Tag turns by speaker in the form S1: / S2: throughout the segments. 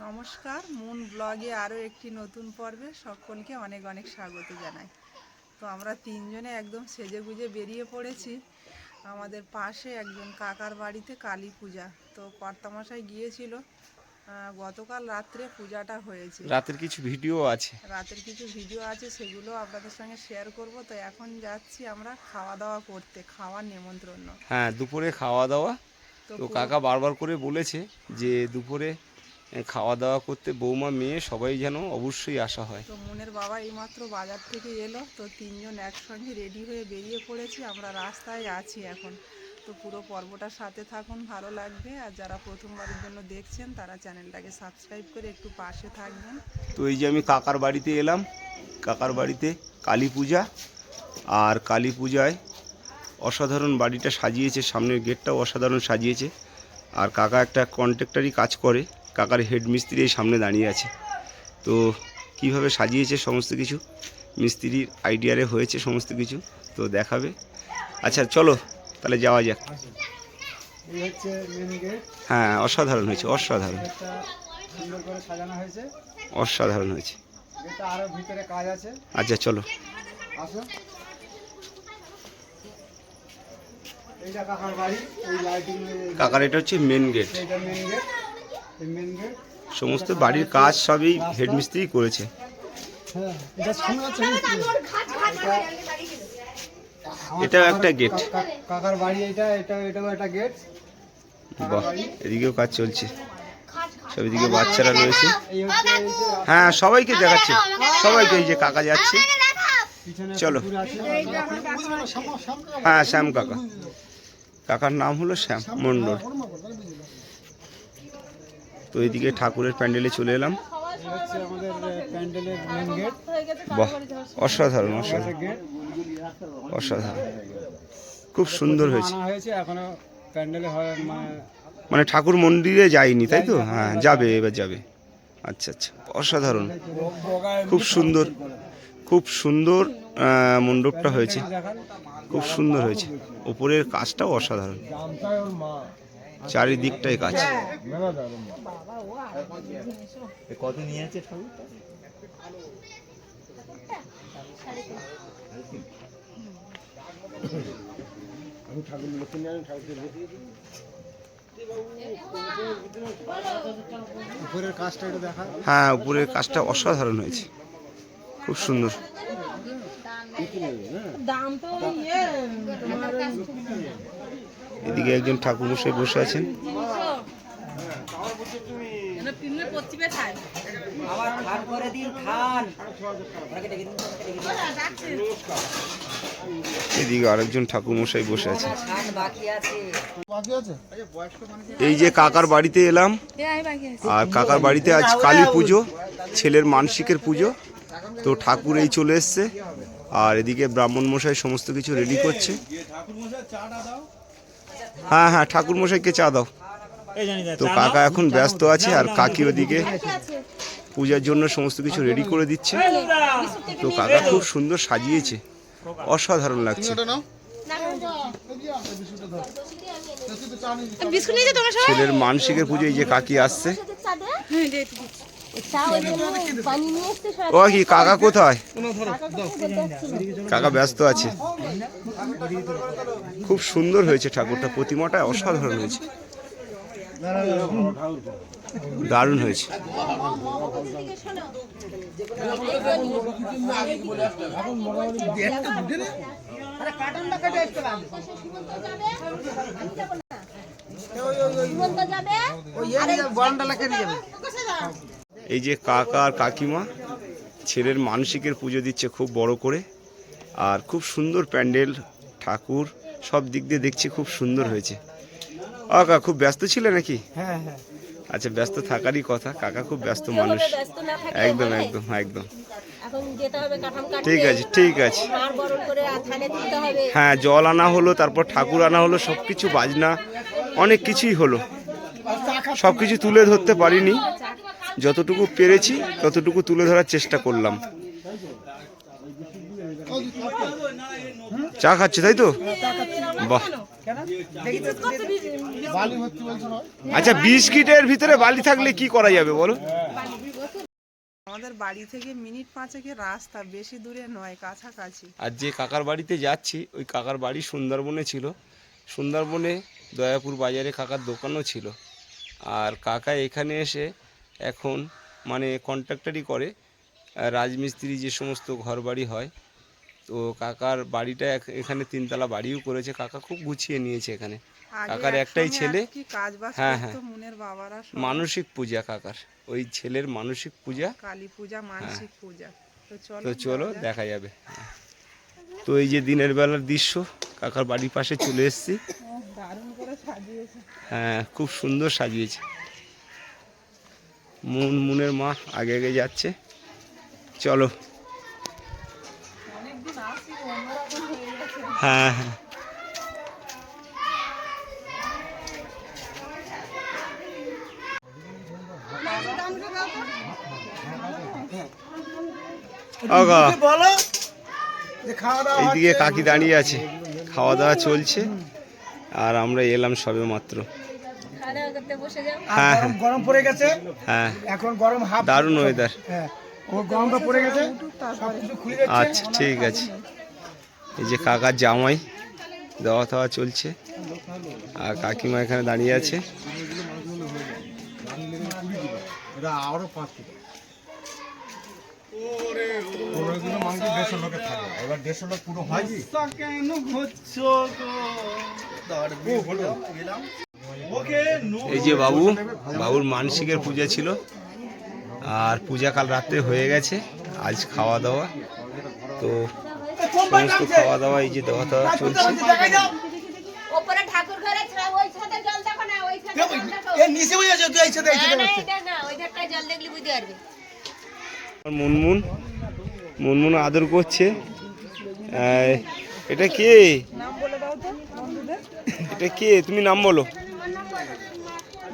S1: নমস্কার মুন ব্লগে আরও একটি নতুন পর্বে সকলকে অনেক অনেক স্বাগত জানাই। তো আমরা তিনজনে একদম সেজে গুজে বেরিয়ে পড়েছি। আমাদের পাশে একজন কাকার বাড়িতে কালী পূজা। তো কর্তামশাই গিয়েছিল গতকাল রাত্রে পূজাটা হয়েছে।
S2: রাতের কিছু ভিডিও আছে।
S1: রাতের কিছু ভিডিও আছে সেগুলো আপনাদের সঙ্গে শেয়ার করব। তো এখন যাচ্ছি আমরা খাওয়া দাওয়া করতে খাওয়ার নেমন্ত্রণ।
S2: হ্যাঁ দুপুরে খাওয়া দাওয়া
S1: তো
S2: কাকা বারবার করে বলেছে যে দুপুরে খাওয়া দাওয়া করতে বৌমা মেয়ে সবাই যেন অবশ্যই আসা হয়।
S1: তো মনের বাবা এইমাত্র বাজার থেকে এলো তো তিনজন একসঙ্গে রেডি হয়ে বেরিয়ে পড়েছি আমরা রাস্তায় আছি এখন। তো পুরো পর্বটার সাথে থাকুন ভালো লাগবে আর যারা প্রথমবারের জন্য দেখছেন তারা চ্যানেলটাকে সাবস্ক্রাইব করে একটু পাশে থাকবেন।
S2: তো এই যে আমি কাকার বাড়িতে এলাম কাকার বাড়িতে কালী পূজা আর কালী পূজায় অসাধারণ বাড়িটা সাজিয়েছে সামনের গেটটাও অসাধারণ সাজিয়েছে আর কাকা একটা কন্ট্রাক্টারই কাজ করে। কাকার হেড মিস্ত্রি এই সামনে দাঁড়িয়ে আছে। তো কীভাবে সাজিয়েছে সমস্ত কিছু? মিস্ত্রির আইডিয়ারে হয়েছে সমস্ত কিছু। তো দেখাবে। আচ্ছা চলো তাহলে যাওয়া যাক। হ্যাঁ অসাধারণ হয়েছে অসাধারণ। অসাধারণ হয়েছে। আচ্ছা চলো।
S3: কাকার
S2: এটা হচ্ছে মেন গেট সমস্ত বাড়ির কাজ সবই হেড মিস্ত্রি করেছে।
S3: হ্যাঁ এটা
S2: এটাও একটা গেট
S3: কাকার বাড়ি এটা এটা এটাও একটা গেট
S2: বাহ এদিকেও কাজ চলছে। সব এদিকে বাচ্চারা রয়েছে। হ্যাঁ সবাইকে দেখাচ্ছে। সবাইকে এই যে কাকা যাচ্ছে। চলো। হ্যাঁ শ্যাম কাকা। কাকার নাম হলো শ্যাম মণ্ডল। তো এইদিকে ঠাকুরের প্যান্ডেলে চলে এলাম। বাহ, অসাধারণ অসাধারণ। অসাধারণ। খুব সুন্দর হয়েছে।
S3: হয় মানে
S2: মানে ঠাকুর মন্দিরে যায়নি, তাই তো? হ্যাঁ যাবে, এবার যাবে। আচ্ছা আচ্ছা অসাধারণ। খুব সুন্দর খুব সুন্দর মণ্ডপটা হয়েছে। খুব সুন্দর হয়েছে। ওপরের কাজটাও অসাধারণ। চারিদিকটাই কাজ
S3: একটু দেখা।
S2: হ্যাঁ উপরের কাজটা অসাধারণ হয়েছে। খুব সুন্দর।
S1: দাম তো ইয়ে।
S2: এদিকে একজন ঠাকুরমশাই বসে আছেন। এদিকে আরেকজন ঠাকুরমশাই বসে আছেন। এই যে কাকার বাড়িতে এলাম, আর কাকার বাড়িতে আজ কালী পুজো, ছেলের মানসিকের পুজো। তো ঠাকুর এই চলে এসছে, আর এদিকে ব্রাহ্মণ মশাই সমস্ত কিছু রেডি করছে। হ্যাঁ হ্যাঁ ঠাকুর মশাইকে চা দাও। তো কাকা এখন ব্যস্ত আছে আর কাকি ওদিকে পূজার জন্য সমস্ত কিছু রেডি করে দিচ্ছে। তো কাকা খুব সুন্দর সাজিয়েছে। অসাধারণ লাগছে। ছেলের মানসিকের পুজো এই যে কাকি আসছে।
S4: এসছে
S2: ও কি কাকা কোথায় কাকা ব্যস্ত আছে খুব সুন্দর হয়েছে ঠাকুরটা প্রতিমাটা অসাধারণ হয়েছে দারুণ হয়েছে এই যে কাকা আর কাকিমা ছেলের মানসিকের পুজো দিচ্ছে খুব বড় করে। আর খুব সুন্দর প্যান্ডেল ঠাকুর সব দিক দিয়ে দেখছি খুব সুন্দর হয়েছে। কাকা খুব ব্যস্ত ছিলে নাকি?
S3: হ্যাঁ হ্যাঁ।
S2: আচ্ছা ব্যস্ত থাকারই কথা। কাকা খুব ব্যস্ত মানুষ। একদম একদম একদম।
S4: এখন যেতে হবে কাঠাম কাটতে
S2: ঠিক আছে ঠিক আছে। হ্যাঁ জল আনা হলো তারপর ঠাকুর আনা হলো সব কিছু বাজনা অনেক কিছুই হলো। সব কিছু তুলে ধরতে পারিনি। যতটুকু পেরেছি ততটুকু তুলে ধরার চেষ্টা করলাম। চা খাচ্ছে তাই তো? বাহ। আচ্ছা বিস্কিটের ভিতরে বালি থাকলে কি করা যাবে বলো?
S1: আমাদের বাড়ি থেকে মিনিট পাঁচেকের রাস্তা বেশি দূরে নয় কাছাকাছি।
S2: আর যে কাকার বাড়িতে যাচ্ছি ওই কাকার বাড়ি সুন্দরবনে ছিল। সুন্দরবনে দয়াপুর বাজারে কাকার দোকানও ছিল। আর কাকা এখানে এসে এখন মানে কন্ট্রাক্টারই করে রাজমিস্ত্রি যে সমস্ত ঘরবাড়ি হয় তো কাকার বাড়িটা এখানে তিনতলা বাড়িও করেছে কাকা খুব গুছিয়ে নিয়েছে এখানে। কাকার একটাই ছেলে। হ্যাঁ, হ্যাঁ। মানসিক পূজা কাকার ওই ছেলের মানসিক পূজা।
S1: কালী পূজা মানসিক পূজা। তো চলো।
S2: দেখা যাবে। তো এই যে দিনের বেলার দৃশ্য কাকার বাড়ির পাশে চলে এসেছি। হ্যাঁ খুব সুন্দর সাজিয়েছে। মুন মুনের মা আগে আগে যাচ্ছে। চলো।
S1: হয়ে
S2: হ্যাঁ। এইদিকে কাকি দাঁড়িয়ে আছে। খাওয়া দাওয়া চলছে। আর আমরা এলাম সবে মাত্র।
S4: করতে বসে যাও।
S2: হ্যাঁ,
S3: গরম গরম পড়ে গেছে।
S2: হ্যাঁ।
S3: এখন গরম হাফ
S2: দারুণ ওয়েদার
S3: হ্যাঁ। ও গরমটা পড়ে গেছে। সব কিছু খুলে যাচ্ছে।
S2: আচ্ছা ঠিক আছে। এই যে কাকার জামাই দেওয়া থাওয়া চলছে। আর কাকিমা এখানে দাঁড়িয়ে আছে।
S3: পুরো হয়
S2: এই যে বাবু বাবুর মানসিকের পূজা ছিল। আর পূজা কাল রাত্রে হয়ে গেছে আজ খাওয়া দাওয়া। তো সমস্ত খাওয়া দাওয়া এই যে দেওয়া দেওয়া চলছে। মুনমুন মুনমুন আদর করছে। এটা কে?
S1: নাম বলে দাও তো বন্ধুদের।
S2: এটা কে? তুমি নাম বলো
S4: আমার নাম প্রিয় মজুমদার বলো
S1: লজ্জা পাচ্ছে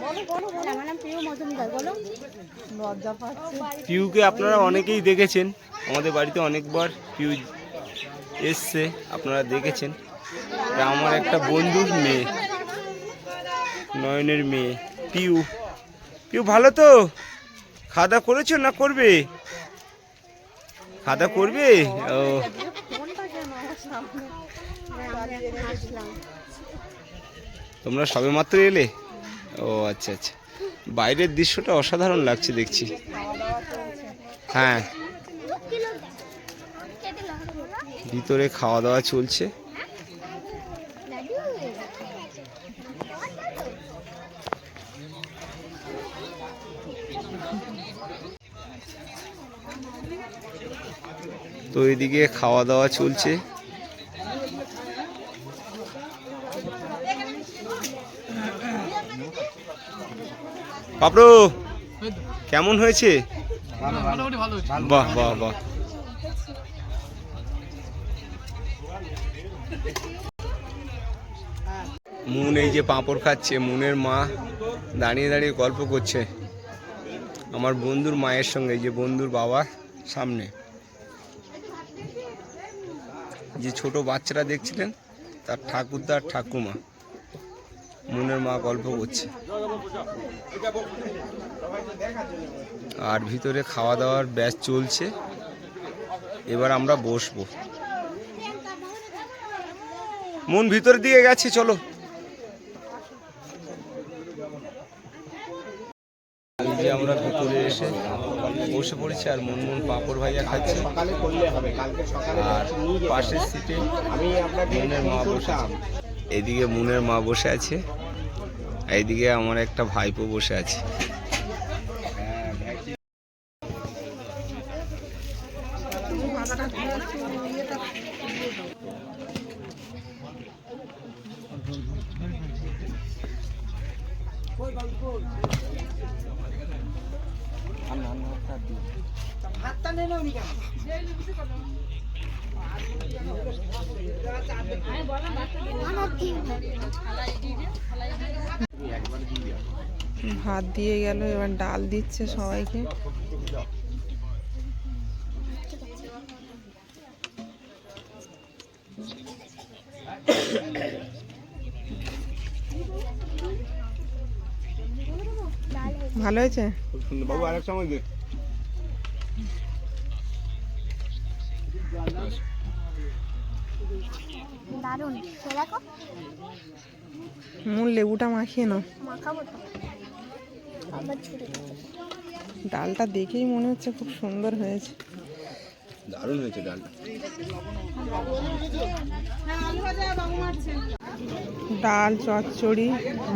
S2: পিউকে আপনারা অনেকেই দেখেছেন। আমাদের বাড়িতে অনেকবার পিউ এসছে, আপনারা দেখেছেন। আমার একটা বন্ধুর মেয়ে, নয়নের মেয়ে, পিউ। পিউ, ভালো তো? দাওয়া করেছ না করবে? দাওয়া করবে? ও। তোমরা সবে মাত্র এলে? ও আচ্ছা আচ্ছা। বাইরের দৃশ্যটা অসাধারণ লাগছে দেখছি। হ্যাঁ। ভিতরে খাওয়া দাওয়া চলছে। তো এদিকে খাওয়া দাওয়া চলছে। পাপড়ো, কেমন হয়েছে? বাহ বাহ বাহ। মুন এই যে পাঁপড় খাচ্ছে, মুনের মা দাঁড়িয়ে দাঁড়িয়ে গল্প করছে। আমার বন্ধুর মায়ের সঙ্গে, এই যে বন্ধুর বাবা সামনে। যে ছোট বাচ্চারা দেখছিলেন, তার ঠাকুরদার ঠাকুমা। মুনের মা গল্প করছে। আর ভিতরে খাওয়া দাওয়ার ব্যাচ চলছে। এবার আমরা বসবো। মন ভিতরের দিকে গেছে, চলো। যে আমরা ভিতরে এসে বসে পড়েছি আর মুনমুন পাপড় ভাইয়া খাচ্ছে। আর পাশের সিটে মুনের মা বসে এদিকে মুনের মা বসে আছে। এইদিকে আমার একটা ভাইপো বসে আছে।
S1: ভাত দিয়ে গেল এবার ডাল দিচ্ছে সবাইকে। ভালো হয়েছে?
S2: খুব বাবু আরেক সময় দেখ
S5: দারুণ।
S1: মূল লেবুটা মাখিয়ে নাও।
S5: মাখাবো তো।
S1: ডালটা দেখেই মনে হচ্ছে খুব সুন্দর হয়েছে।
S2: দারুণ হয়েছে ডালটা।
S1: ডাল চচ্চড়ি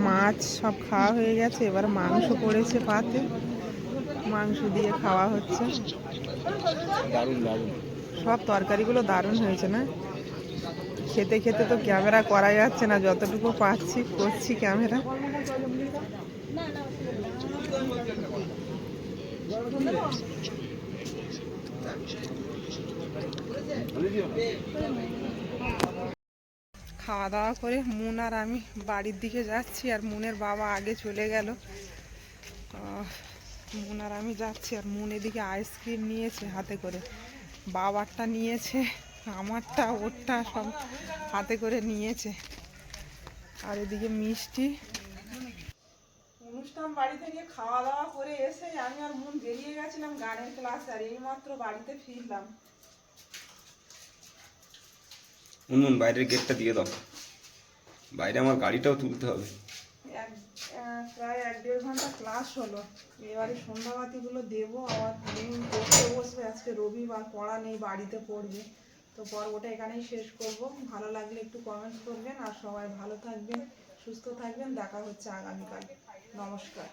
S1: মাছ সব খাওয়া হয়ে গেছে এবার মাংস পড়েছে পাতে। মাংস দিয়ে খাওয়া হচ্ছে।
S2: দারুণ দারুণ।
S1: সব তরকারিগুলো দারুণ হয়েছে না? খেতে খেতে তো ক্যামেরা করা যাচ্ছে না যতটুকু পাচ্ছি করছি ক্যামেরা। খাওয়া দাওয়া করে মুন আর আমি বাড়ির দিকে যাচ্ছি আর মুনের বাবা আগে চলে গেল। মুন আর আমি যাচ্ছি আর মুন এদিকে আইসক্রিম নিয়েছে হাতে করে। বাবারটা নিয়েছে, আমারটা, ওরটা সব হাতে করে নিয়েছে। আর এদিকে মিষ্টি অনুষ্ঠান বাড়ি থেকে খাওয়া দাওয়া করে এসে আমি আর মন বেরিয়ে গেছিলাম গানের ক্লাস আর এইমাত্র বাড়িতে ফিরলাম।
S2: উনুন বাইরের গেটটা দিয়ে দাও। বাইরে আমার গাড়িটাও তুলতে হবে।
S1: প্রায় এক দেড় ঘণ্টা ক্লাস হলো। এবারে সন্ধ্যাবাতিগুলো দেবো আবার দিন পড়তে বসবে। আজকে রবিবার পড়া নেই বাড়িতে পড়বে। তো পর্বটা এখানেই শেষ করব। ভালো লাগলে একটু কমেন্ট করবেন। আর সবাই ভালো থাকবেন সুস্থ থাকবেন। দেখা হচ্ছে আগামীকাল। নমস্কার।